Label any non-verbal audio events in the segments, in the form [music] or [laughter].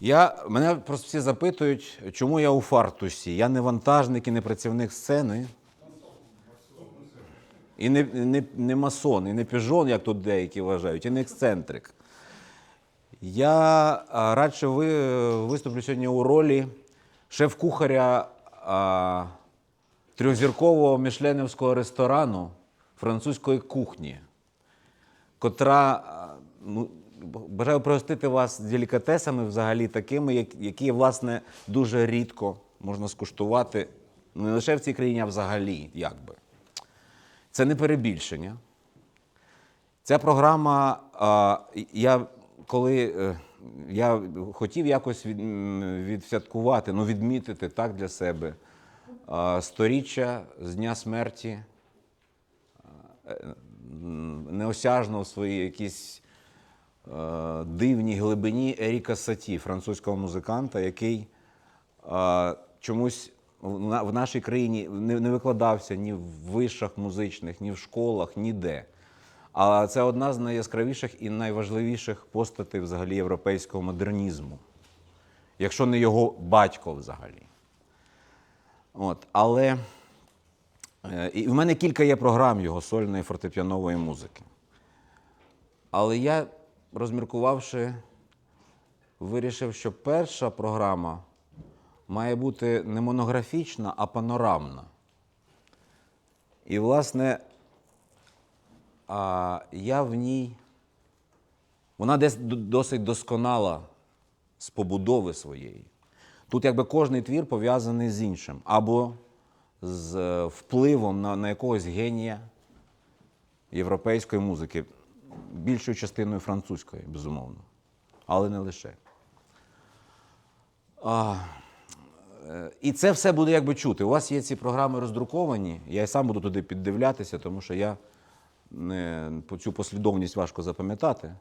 Я, мене просто всі запитують, чому я у фартусі. Я не вантажник і не працівник сцени. І не, не, не масон, і не піжон, як тут деякі вважають, і не ексцентрик. Я радше ви, виступлю сьогодні у ролі шеф-кухаря а, трьохзіркового мішленівського ресторану французької кухні, котра ну, бажаю пригостити вас делікатесами взагалі такими, які, власне, дуже рідко можна скуштувати не лише в цій країні, а взагалі, якби. Це не перебільшення. Ця програма, я коли е, я хотів якось від, відсвяткувати, ну відмітити так для себе сторіччя з дня смерті е, неосяжно в своїй якійсь е, дивній глибині Еріка Саті, французького музиканта, який е, чомусь в нашій країні не, не викладався ні в вишах музичних, ні в школах, ніде. А це одна з найяскравіших і найважливіших постатей взагалі європейського модернізму, якщо не його батько взагалі. От, але е, і в мене кілька є програм його сольної фортепіанової музики. Але я, розміркувавши, вирішив, що перша програма має бути не монографічна, а панорамна. І, власне, я в ній. Вона десь досить досконала з побудови своєї. Тут якби кожний твір пов'язаний з іншим, або з е, впливом на, на якогось генія європейської музики, більшою частиною французької, безумовно, але не лише. А, е, і це все буде якби чути. У вас є ці програми роздруковані, я і сам буду туди піддивлятися, тому що я не, цю послідовність важко запам'ятати.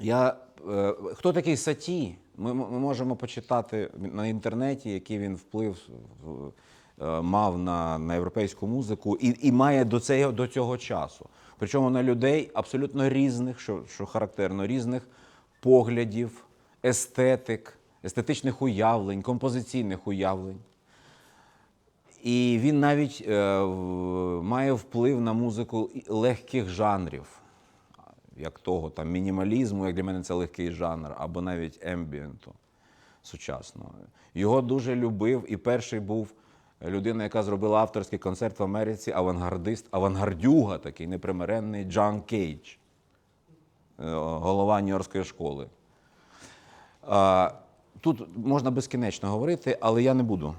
Я, е, хто такий Саті? Ми, ми можемо почитати на інтернеті, який він вплив е, мав на, на європейську музику і, і має до цього, до цього часу. Причому на людей абсолютно різних, що, що характерно, різних поглядів, естетик, естетичних уявлень, композиційних уявлень. І він навіть е, має вплив на музику легких жанрів, як того там мінімалізму, як для мене це легкий жанр, або навіть ембієнту сучасного. Його дуже любив, і перший був людина, яка зробила авторський концерт в Америці, авангардист, авангардюга такий непримиренний Джон Кейдж, е, голова Нью-Йоркської школи. Тут можна безкінечно говорити, але я не буду.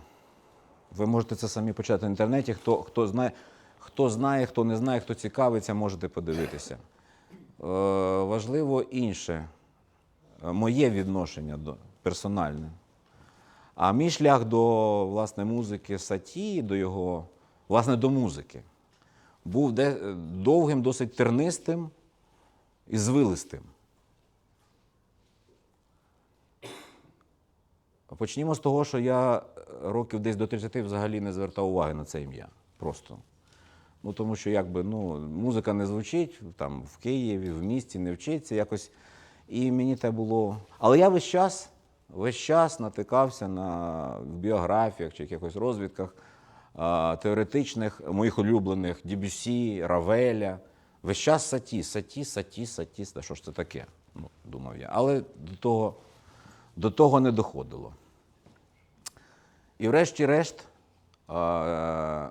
Ви можете це самі почати в інтернеті. Хто, хто, знає, хто знає, хто не знає, хто цікавиться, можете подивитися. Е, важливо інше, моє відношення до персональне. А мій шлях до власне, музики Саті, до його, власне, до музики, був де, е, довгим, досить тернистим і звилистим. Почнімо з того, що я е, років десь до 30 взагалі не звертав уваги на це ім'я. Просто. Ну, тому що якби, ну, музика не звучить там, в Києві, в місті, не вчиться якось. І мені те було. Але я весь час, весь час натикався на в біографіях чи якихось розвідках теоретичних моїх улюблених Дібюсі, Равеля. Весь час саті, саті, саті, саті. Та Що ж це таке? Ну, думав я. Але до того, до того не доходило. І врешті-решт, а,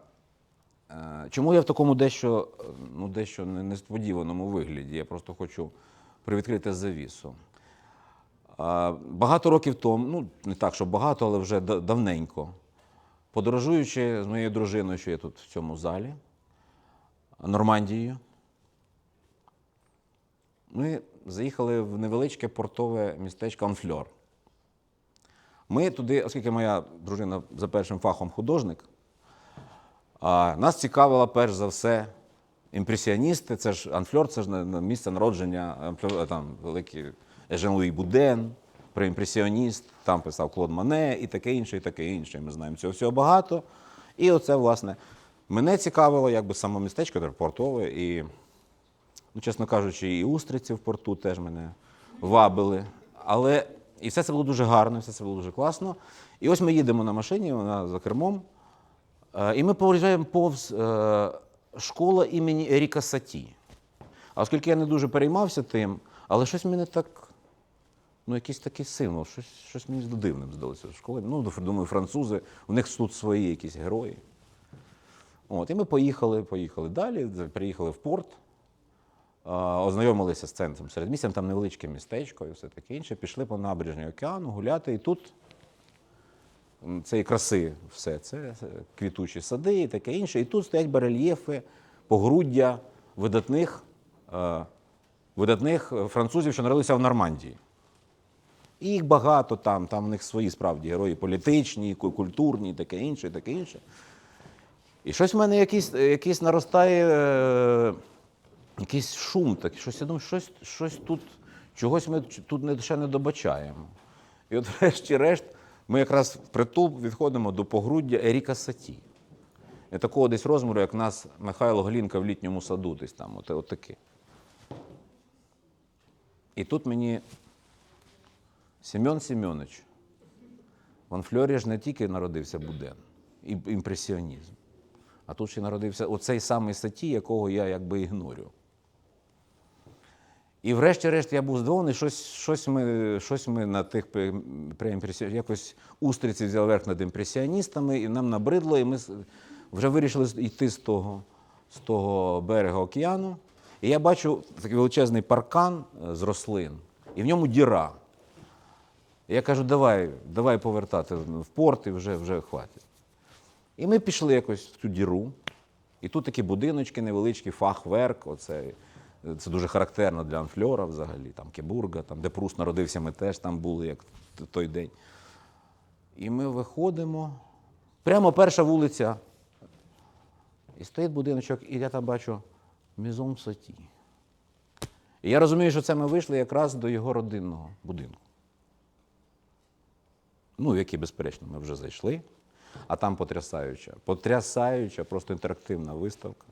е, чому я в такому дещо, е, ну, дещо несподіваному вигляді? Я просто хочу привідкрити завісу. Багато років тому, ну не так, що багато, але вже давненько, подорожуючи з моєю дружиною, що є тут в цьому залі, Нормандією, ми заїхали в невеличке портове містечко Анфльор. Ми туди, оскільки моя дружина за першим фахом художник, нас цікавила перш за все імпресіоністи. Це ж Анфльор, це ж місце народження там великий Ежен Луї Буден, преімпресіоніст, там писав Клод Мане і таке інше, і таке інше. Ми знаємо цього всього багато. І оце, власне, мене цікавило, якби саме містечко портове, і, ну, чесно кажучи, і устриці в порту теж мене вабили. Але І все це було дуже гарно, все це було дуже класно. І ось ми їдемо на машині, вона за кермом. Е, І ми проїжджаємо повз е, школа імені Еріка Саті. А оскільки я не дуже переймався тим, але щось мене так, ну, якийсь такий символ, щось, щось мені дивним здалося в школі. Ну, думаю, французи, у них тут свої якісь герої. От, і ми поїхали, поїхали далі, приїхали в порт, ознайомилися з центром середмістям, там невеличке містечко і все таке інше. Пішли по набережні океану гуляти, і тут цієї краси все, це е, квітучі сади і таке інше. І тут стоять барельєфи, погруддя видатних, е, видатних е, французів, що народилися в Нормандії. І їх багато там, там в них свої справді герої політичні, культурні, таке інше, таке інше. І щось в мене якийсь, якийсь наростає, е, якийсь шум такий, щось я думаю, щось, щось тут, чогось ми тут не, ще не добачаємо. І от, [laughs] врешті-решт, ми якраз впритул відходимо до погруддя Еріка Саті. І такого десь розміру, як нас Михайло Глінка в літньому саду, десь там, от, от таке. І тут мені Семен Семенович, в Анфльорі ж не тільки народився Буден, і імпресіонізм, а тут ще народився оцей самий Саті, якого я якби ігнорю. І врешті-решт я був здивований, щось, щось, ми, щось ми на тих пе- якось устриці взяли верх над імпресіоністами, і нам набридло, і ми вже вирішили йти з того, з того берега океану. І я бачу такий величезний паркан е, з рослин, і в ньому діра. Я кажу, давай, давай повертати в порт і вже, вже хватить. І ми пішли якось в цю діру. І тут такі будиночки невеличкі, фахверк. Оце, це дуже характерно для Анфльора взагалі, там Кебурга, там, де Прус народився, ми теж там були, як той день. І ми виходимо. Прямо перша вулиця. І стоїть будиночок, і я там бачу Мізон Соті. І я розумію, що це ми вийшли якраз до його родинного будинку. Ну, в який, безперечно, ми вже зайшли. А там потрясаюча, потрясаюча, просто інтерактивна виставка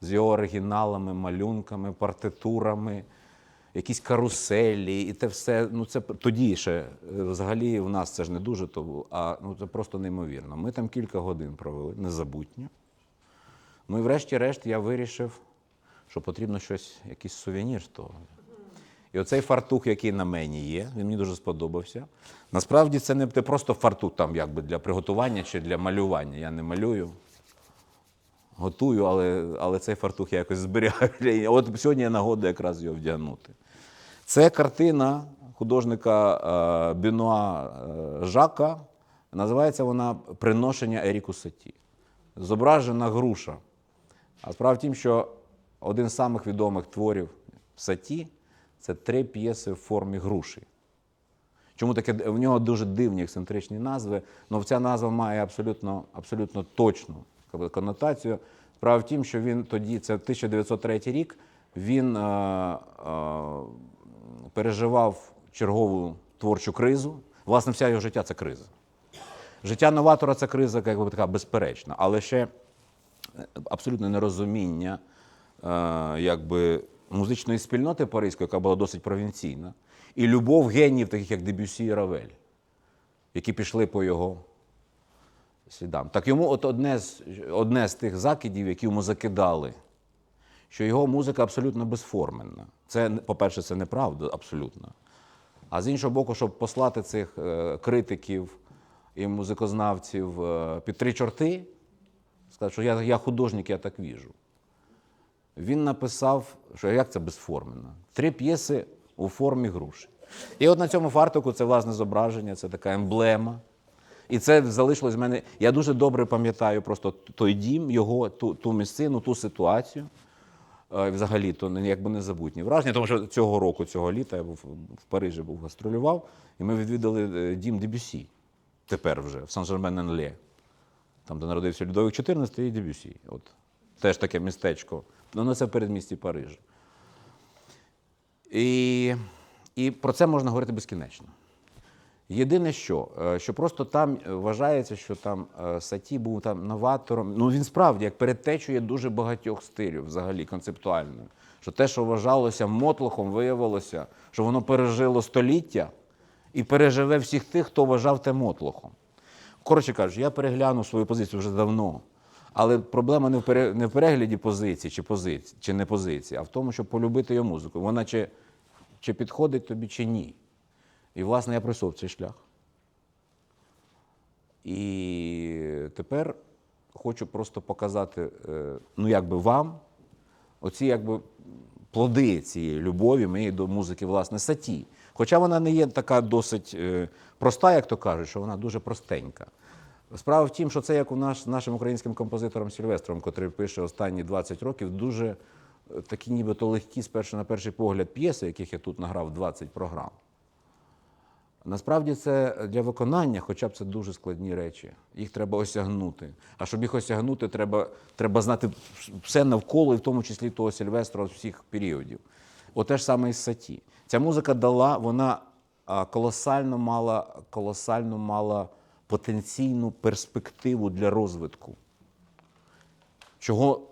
з його оригіналами, малюнками, партитурами, якісь каруселі, і те все. Ну, це тоді ще е, взагалі в нас це ж не дуже то а ну, це просто неймовірно. Ми там кілька годин провели, незабутньо. Ну і врешті-решт я вирішив, що потрібно щось, якийсь сувенір з того. І оцей фартух, який на мені є, він мені дуже сподобався. Насправді це не просто фартух там якби для приготування чи для малювання. Я не малюю, готую, але, але цей фартух я якось зберігаю. От сьогодні є нагода якраз його вдягнути. Це картина художника е, Бенуа е, Жака. Називається вона Приношення Еріку Саті. Зображена груша. А справа в тім, що один з самих відомих творів Саті це три п'єси в формі груші. Чому таке в нього дуже дивні ексцентричні назви, але ця назва має абсолютно, абсолютно точну конотацію. Справа в тім, що він тоді, це 1903 рік, він е, е, переживав чергову творчу кризу. Власне, вся його життя це криза. Життя новатора це криза, якби така безперечна, але ще абсолютне нерозуміння е, якби, музичної спільноти паризької, яка була досить провінційна, і любов геніїв, таких як Дебюсі і Равель, які пішли по його слідам. Так йому от одне з, одне з тих закидів, які йому закидали, що його музика абсолютно безформенна. Це, по-перше, це неправда абсолютно. А з іншого боку, щоб послати цих е, критиків і музикознавців е, під три чорти, сказати, що я, я художник, я так віжу. Він написав, що як це безформенно? Три п'єси у формі груші. І от на цьому фартуку це власне зображення, це така емблема. І це залишилось в мене. Я дуже добре пам'ятаю просто той дім, його, ту, ту місцину, ту ситуацію. Е, Взагалі, то якби незабутні враження, тому що цього року, цього літа я був в Парижі був гастролював, і ми відвідали е, дім Дебюсі. Тепер вже в Сан-Жермен-Ен-Лє. Там, де народився Людовик XIV і Дебюсі. От. Теж таке містечко. Ну, ну, це в передмісті Парижа. І, і про це можна говорити безкінечно. Єдине, що, е, що просто там е, вважається, що там е, Саті був там новатором. Ну він справді як передтечує дуже багатьох стилів, взагалі концептуально. Що те, що вважалося мотлохом, виявилося, що воно пережило століття і переживе всіх тих, хто вважав те мотлохом. Коротше кажучи, я переглянув свою позицію вже давно. Але проблема не в, пере, не в перегляді позиції чи позиції, чи не позиції, а в тому, щоб полюбити її музику. Вона чи, чи підходить тобі, чи ні. І, власне, я пройшов цей шлях. І тепер хочу просто показати, е, ну, якби вам, оці якби плоди цієї любові моєї до музики, власне, саті. Хоча вона не є така досить е, проста, як то кажуть, що вона дуже простенька. Справа в тім, що це як у нас нашим українським композитором Сільвестром, котрий пише останні 20 років, дуже е, такі нібито легкі, спершу на перший погляд, п'єси, яких я тут награв 20 програм. Насправді це для виконання, хоча б це дуже складні речі. Їх треба осягнути. А щоб їх осягнути, треба, треба знати все навколо, і в тому числі того Сільвестра з всіх періодів. Оте ж саме і з Саті. Ця музика дала, вона колосально мала, колосально мала потенційну перспективу для розвитку, чого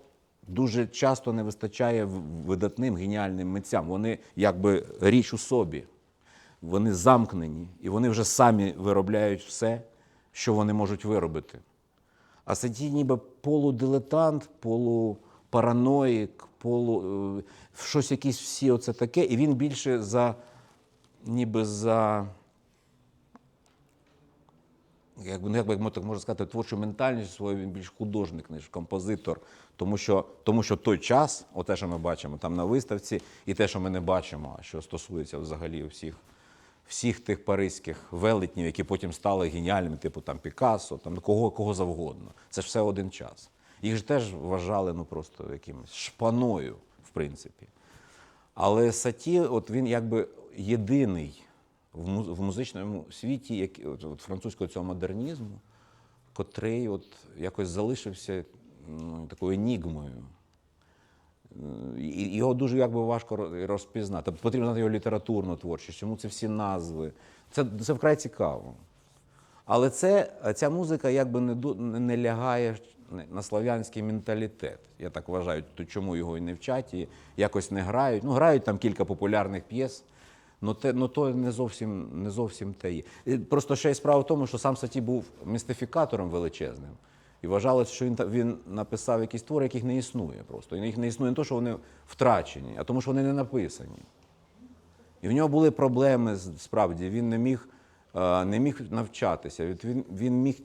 дуже часто не вистачає видатним геніальним митцям. Вони якби річ у собі вони замкнені, і вони вже самі виробляють все, що вони можуть виробити. А Саті ніби полудилетант, полупараноїк, полу, е, щось якісь всі оце таке, і він більше за ніби за. Якби, ну, якби так можна сказати, творчу ментальність свою він більш художник, ніж композитор. Тому що, тому що той час, оте, що ми бачимо там на виставці, і те, що ми не бачимо, що стосується взагалі всіх, всіх тих паризьких велетнів, які потім стали геніальними, типу там Пікассо, там кого, кого завгодно. Це ж все один час. Їх ж теж вважали ну, просто якимось шпаною, в принципі. Але Саті, от він якби єдиний в, му- в музичному світі, як, от, французького цього модернізму, котрий от якось залишився ну, такою енігмою. Його дуже якби важко розпізнати. Тобто потрібно знати його літературну творчість, чому це всі назви. Це, це вкрай цікаво. Але це, ця музика якби не, не лягає на слав'янський менталітет. Я так вважаю, то чому його і не вчать, і якось не грають. Ну, грають там кілька популярних п'єс, але те, ну, то не зовсім, не зовсім те є. І Просто ще й справа в тому, що сам Саті був містифікатором величезним. І вважалося, що він, він написав якісь твори, яких не існує просто. І їх не існує не то, що вони втрачені, а тому, що вони не написані. І в нього були проблеми справді. Він не міг, е, не міг навчатися, він, він міг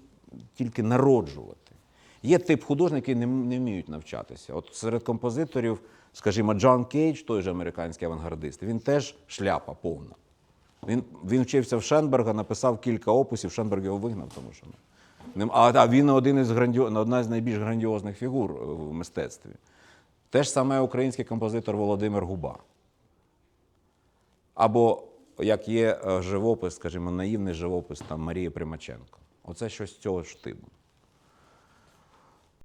тільки народжувати. Є тип художників, які не, не вміють навчатися. От серед композиторів, скажімо, Джон Кейдж, той же американський авангардист, він теж шляпа повна. Він, він вчився в Шенберга, написав кілька опусів, Шенберг його вигнав, тому що. А, а він один із гранді... одна з найбільш грандіозних фігур е, в мистецтві. Те ж саме український композитор Володимир Губа. Або як є е, живопис, скажімо, наївний живопис там Марії Примаченко. Оце щось з цього штибу.